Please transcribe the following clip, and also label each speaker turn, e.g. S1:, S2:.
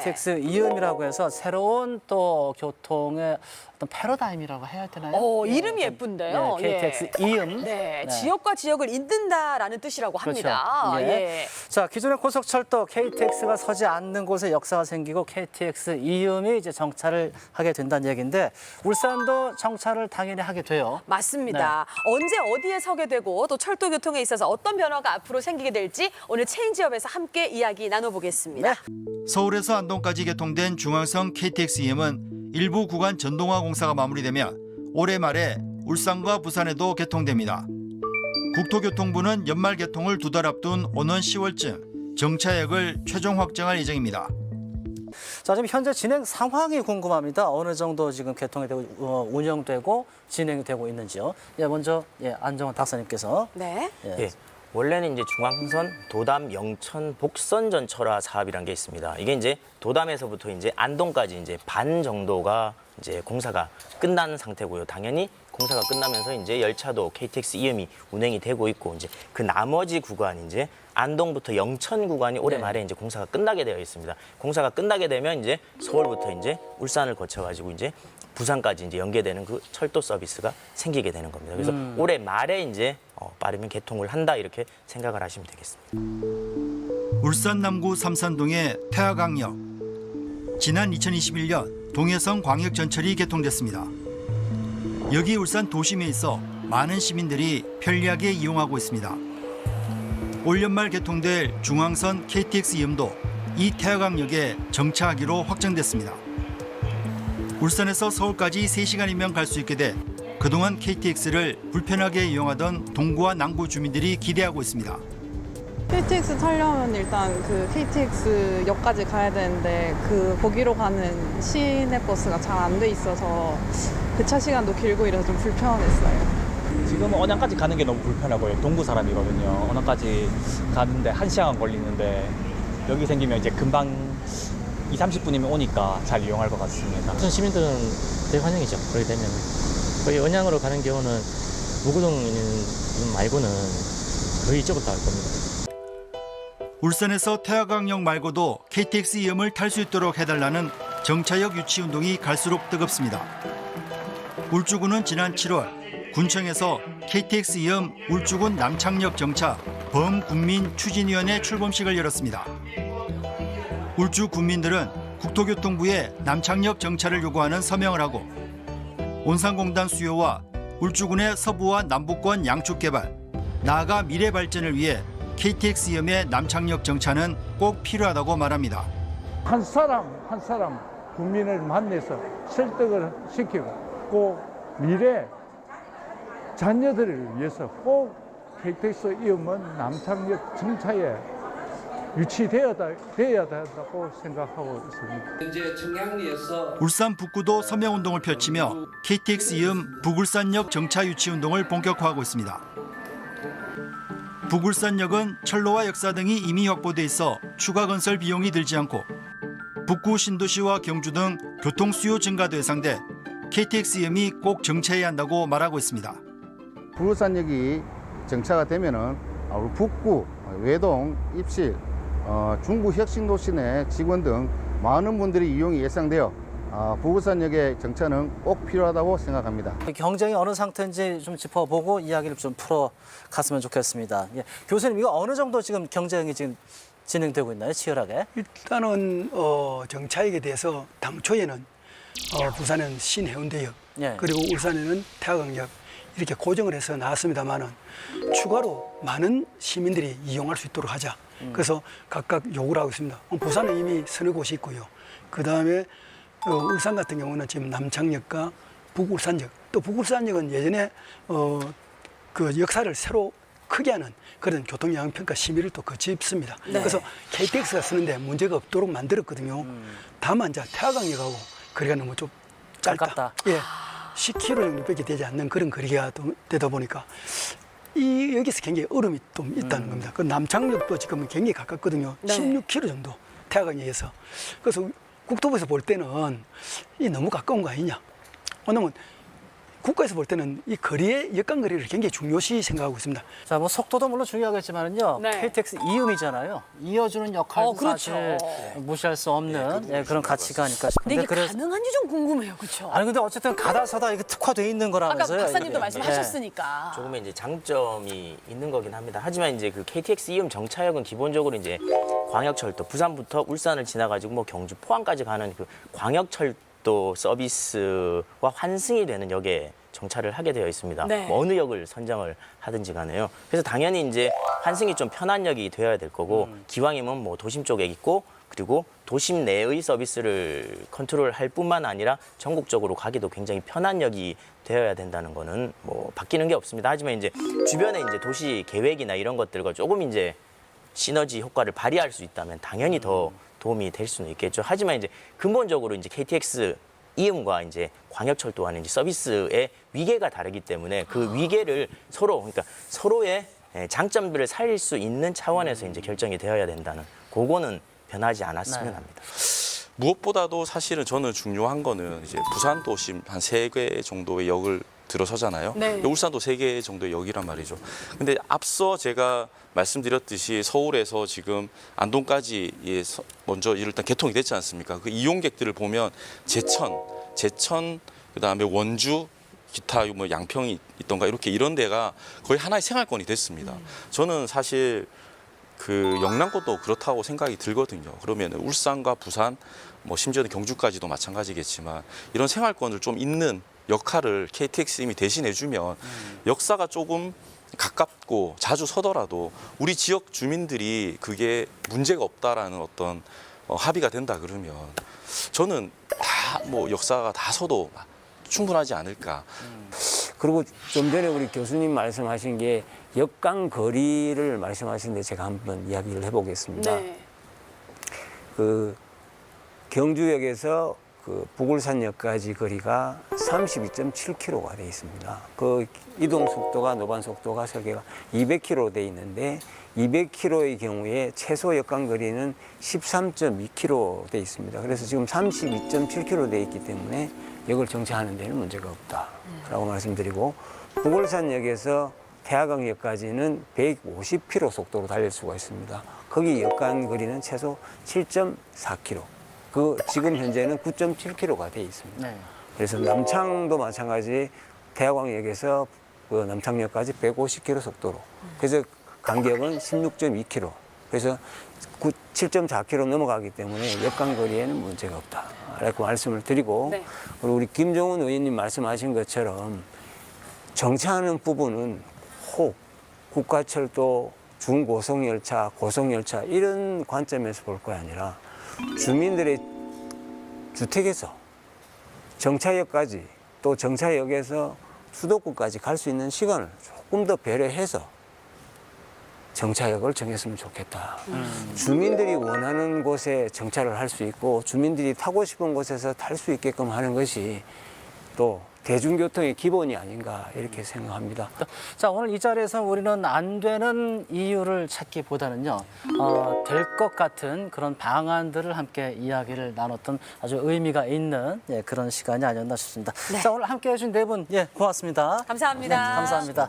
S1: KTX 이음이라고 해서 새로운 또 교통의 어떤 패러다임이라고 해야 되나요?
S2: 어,
S1: 예,
S2: 이름이
S1: 좀,
S2: 예쁜데요.
S1: 예, KTX
S2: 예.
S1: 이음.
S2: 네, 지역과 지역을 잇는다라는 뜻이라고 합니다.
S1: 그렇죠. 예.
S2: 예.
S1: 자, 기존의 고속철도 KTX가 서지 않는 곳에 역사가 생기고 KTX 이음이 이제 정차를 하게 된다는 얘기인데 울산도 정차를 당연히 하게 돼요.
S2: 맞습니다.
S1: 네.
S2: 언제 어디에 서게 되고 또 철도 교통에 있어서 어떤 변화가 앞으로 생기게 될지 오늘 체인지업에서 함께 이야기 나눠보겠습니다.
S3: 서울에서 안 동까지 개통된 중앙선 KTX-EM은 일부 구간 전동화 공사가 마무리되며 올해 말에 울산과 부산에도 개통됩니다. 국토교통부는 연말 개통을 두 달 앞둔 오는 10월쯤 정차역을 최종 확정할 예정입니다.
S1: 자, 지금 현재 진행 상황이 궁금합니다. 어느 정도 지금 개통이 되고 어, 운영되고 진행이 되고 있는지요. 예, 먼저 예, 안정원 박사님께서
S2: 네.
S1: 예,
S4: 예. 원래는 이제 중앙선 도담 영천 복선 전 철화 사업이라는 게 있습니다. 이게 이제 도담에서부터 이제 안동까지 이제 반 정도가 이제 공사가 끝난 상태고요. 당연히 공사가 끝나면서 이제 열차도 KTX 이음이 운행이 되고 있고 이제 그 나머지 구간 이제 안동부터 영천 구간이 올해
S1: 네.
S4: 말에 이제 공사가 끝나게 되어 있습니다. 공사가 끝나게 되면 이제 서울부터 이제 울산을 거쳐 가지고 이제 부산까지 이제 연계되는 그 철도 서비스가 생기게 되는 겁니다. 그래서 올해 말에 이제 어, 빠르면 개통을 한다 이렇게 생각을 하시면 되겠습니다.
S3: 울산 남구 삼산동의 태화강역. 지난 2021년 동해성 광역 전철이 개통됐습니다. 여기 울산 도심에 있어 많은 시민들이 편리하게 이용하고 있습니다. 올 연말 개통될 중앙선 KTX 이음도 이 태화강역에 정차하기로 확정됐습니다. 울산에서 서울까지 3시간이면 갈 수 있게 돼 그동안 KTX를 불편하게 이용하던 동구와 남구 주민들이 기대하고 있습니다.
S5: KTX 타려면 일단 그 KTX 역까지 가야 되는데 그 거기로 가는 시내 버스가 잘 안 돼 있어서 그 차 시간도 길고 이래서 좀 불편했어요.
S6: 지금 언양까지 가는 게 너무 불편하고요. 동구 사람이거든요. 언양까지 가는데 한 시간 걸리는데 여기 생기면 이제 금방 2, 30분이면 오니까 잘 이용할 것 같습니다.
S7: 시민들은 대환영이죠. 그렇게 되면 거의 언양으로 가는 경우는 무구동 말고는 거의 이쪽으로 다갈 겁니다.
S3: 울산에서 태화강역 말고도 KTX 이음을 탈 수 있도록 해달라는 정차역 유치 운동이 갈수록 뜨겁습니다. 울주군은 지난 7월 군청에서 KTX 이음 울주군 남창역 정차 범국민 추진위원회 출범식을 열었습니다. 울주 군민들은 국토교통부에 남창역 정차를 요구하는 서명을 하고 온산공단 수요와 울주군의 서부와 남부권 양축 개발, 나아가 미래 발전을 위해 KTX 이음의 남창역 정차는 꼭 필요하다고 말합니다.
S8: 한 사람 한 사람 국민을 만나서 설득을 시키고 꼭 미래 자녀들을 위해서 꼭 KTX 이음은 남창역 정차에 유치되어야 되어야 된다고 생각하고 있습니다.
S9: 현재 청량리에서
S3: 울산 북구도 서명 운동을 펼치며 KTX 이음 북울산역 정차 유치 운동을 본격화하고 있습니다. 북울산역은 철로와 역사 등이 이미 확보돼 있어 추가 건설 비용이 들지 않고 북구 신도시와 경주 등 교통 수요 증가도 예상돼 KTX 이음이 꼭 정차해야 한다고 말하고 있습니다.
S10: 부울산역이 정차가 되면은 아, 우리 북구, 외동, 입실, 어, 중구 혁신도시 내 직원 등 많은 분들이 이용이 예상되어 아, 부울산역의 정차는 꼭 필요하다고 생각합니다.
S1: 경쟁이 어느 상태인지 좀 짚어보고 이야기를 좀 풀어 갔으면 좋겠습니다. 예, 교수님 이거 어느 정도 지금 경쟁이 지금 진행되고 있나요? 치열하게?
S11: 일단은 어, 정차역에 대해서 당초에는 어, 부산은 신해운대역
S1: 예.
S11: 그리고 울산에는 태화강역 이렇게 고정을 해서 나왔습니다만은 추가로 많은 시민들이 이용할 수 있도록 하자. 그래서 각각 요구를 하고 있습니다. 어, 부산은 이미 서너 곳이 있고요. 그 다음에 어, 울산 같은 경우는 지금 남창역과 북울산역 또 북울산역은 예전에 어, 그 역사를 새로 크게 하는 그런 교통영향 평가 심의를 또 거쳤습니다. 그래서 KTX가 쓰는데 문제가 없도록 만들었거든요. 다만 이제 태화강역하고 거리가 너무 좀 짧다.
S1: 가깝다.
S11: 예, 10km 정도밖에 되지 않는 그런 거리가 또 되다 보니까 이 여기서 굉장히 얼음이 좀 있다는 겁니다. 그 남창역도 지금 굉장히 가깝거든요.
S2: 네.
S11: 16km 정도 태화강역에서. 그래서 국토부에서 볼 때는 이 너무 가까운 거 아니냐. 왜냐면 국가에서 볼 때는 이 거리의 역간 거리를 굉장히 중요시 생각하고 있습니다.
S1: 자, 뭐 속도도 물론 중요하겠지만은요.
S2: 네.
S1: KTX 이음이잖아요. 이어주는 역할도
S2: 어, 그렇죠.
S1: 사실 무시할 수 없는 예, 그런 가치가 아닐까
S2: 근데
S1: 싶은데
S2: 이게 가능한지 좀 궁금해요, 그렇죠?
S1: 아니 근데 어쨌든 가다서다 이게 특화돼 있는
S2: 아까
S1: 거라면서요.
S2: 박사님도
S1: 이게.
S2: 말씀하셨으니까.
S4: 조금의 이제 장점이 있는 거긴 합니다. 하지만 이제 그 KTX 이음 정차역은 기본적으로 이제 광역철도 부산부터 울산을 지나가지고 뭐 경주 포항까지 가는 그 광역철 도 서비스와 환승이 되는 역에 정차를 하게 되어 있습니다.
S2: 네.
S4: 뭐 어느 역을 선정을 하든지 간에요. 그래서 당연히 이제 환승이 좀 편한 역이 되어야 될 거고 기왕이면 뭐 도심 쪽에 있고 그리고 도심 내의 서비스를 컨트롤할 뿐만 아니라 전국적으로 가기도 굉장히 편한 역이 되어야 된다는 거는 뭐 바뀌는 게 없습니다. 하지만 이제 주변에 이제 도시 계획이나 이런 것들과 조금 이제 시너지 효과를 발휘할 수 있다면 당연히 더 도움이 될 수는 있겠죠. 하지만 이제 근본적으로 이제 KTX 이음과 이제 광역철도와는 이제 서비스의 위계가 다르기 때문에 그 위계를 서로 그러니까 서로의 예, 장점들을 살릴 수 있는 차원에서 이제 결정이 되어야 된다는 그거는 변하지 않았으면
S1: 네.
S4: 합니다.
S9: 무엇보다도 사실은 저는 중요한 거는 이제 부산 도심 한 세 개 정도의 역을 들어서잖아요.
S2: 네.
S9: 울산도 세 개 정도의 역이란 말이죠. 근데 앞서 제가 말씀드렸듯이 서울에서 지금 안동까지 예, 서- 먼저 일단 개통이 됐지 않습니까? 그 이용객들을 보면 제천, 제천 그다음에 원주 기타 뭐 양평이 있던가 이렇게 이런 데가 거의 하나의 생활권이 됐습니다. 저는 사실 그 영남권도 그렇다고 생각이 들거든요. 그러면 울산과 부산, 뭐 심지어는 경주까지도 마찬가지겠지만 이런 생활권을 좀 있는 역할을 KTX임이 대신해주면 역사가 조금 가깝고 자주 서더라도 우리 지역 주민들이 그게 문제가 없다라는 어떤 어, 합의가 된다 그러면 저는 다 뭐 역사가 다 서도 충분하지 않을까.
S12: 그리고 좀 전에 우리 교수님 말씀하신 게 역강 거리를 말씀하시는데 제가 한번 이야기를 해보겠습니다.
S2: 네.
S12: 그 경주역에서 그 부굴산역까지 거리가 32.7km가 돼 있습니다. 그 이동 속도가 노반 속도가 설계가 200km 돼 있는데 200km의 경우에 최소 역간 거리는 13.2km 돼 있습니다. 그래서 지금 32.7km 돼 있기 때문에 역을 정차하는 데는 문제가 없다라고 말씀드리고 부굴산역에서 태화강역까지는 150km 속도로 달릴 수가 있습니다. 거기 역간 거리는 최소 7.4km. 그 지금 현재는 9.7km가 돼 있습니다.
S1: 네.
S12: 그래서 남창도 마찬가지 태화강역에서 그 남창역까지 150km 속도로. 그래서 간격은 16.2km. 그래서 9, 7.4km 넘어가기 때문에 역간 거리에는 문제가 없다. 라고 말씀을 드리고
S2: 네.
S12: 그리고 우리 김종훈 의원님 말씀하신 것처럼 정차하는 부분은 혹 국가철도 중고속열차, 고속열차 이런 관점에서 볼 거 아니라 주민들의 주택에서 정차역까지 또 정차역에서 수도권까지 갈 수 있는 시간을 조금 더 배려해서 정차역을 정했으면 좋겠다. 주민들이 원하는 곳에 정차를 할 수 있고 주민들이 타고 싶은 곳에서 탈 수 있게끔 하는 것이 또 대중교통의 기본이 아닌가 이렇게 생각합니다.
S1: 자 오늘 이 자리에서 우리는 안 되는 이유를 찾기보다는요 어, 될 것 같은 그런 방안들을 함께 이야기를 나눴던 아주 의미가 있는 예, 그런 시간이 아니었나 싶습니다. 자 오늘 함께 해준 네분 예, 고맙습니다.
S2: 감사합니다.
S1: 네, 감사합니다.